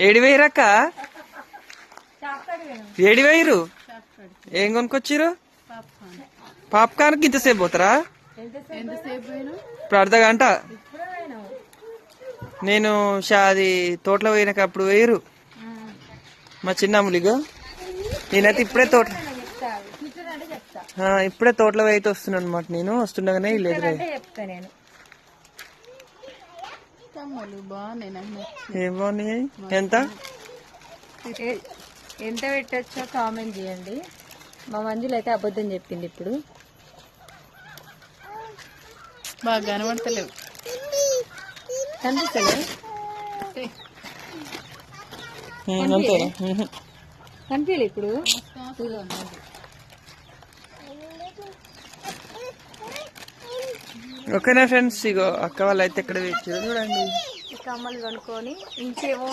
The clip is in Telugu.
ఏడి వేయరక్క ఏడి వేయరు ఏం కొనుక్కొచ్చిరు పాప్కార్న్ ఇంతసేపు పోతారా? ఇప్పుడు అర్ధ గంట? నేను షా- అది తోటలో పోయినప్పుడు వేయరు మా చిన్నమ్ములిగో. నేనైతే ఇప్పుడే తోట ఆ, ఇప్పుడే తోటలో అయితే వస్తున్నాను అనమాట నేను. వస్తుండగానే లేదు కమ్మలు బాగున్నాయి నాకు నచ్చి ఏం బాగున్నాయి ఎంత ఏ- ఎంత పెట్టచ్చో కామెంట్ చేయండి. మా మంజులు అయితే అబద్ధం చెప్పింది ఇప్పుడు. బాగా కనబడతలేవు. కనిపిస్తలే? ఉమ్, అంతేనా ఉహు. కనిపించలే ఇప్పుడు? ఓకేనా ఫ్రెండ్స్? ఇగో అక్క వాళ్ళు అయితే ఇక్కడ తెచ్చారు చూడండి. ఈ కమ్మలు కొనుక్కొని ఇంకేమో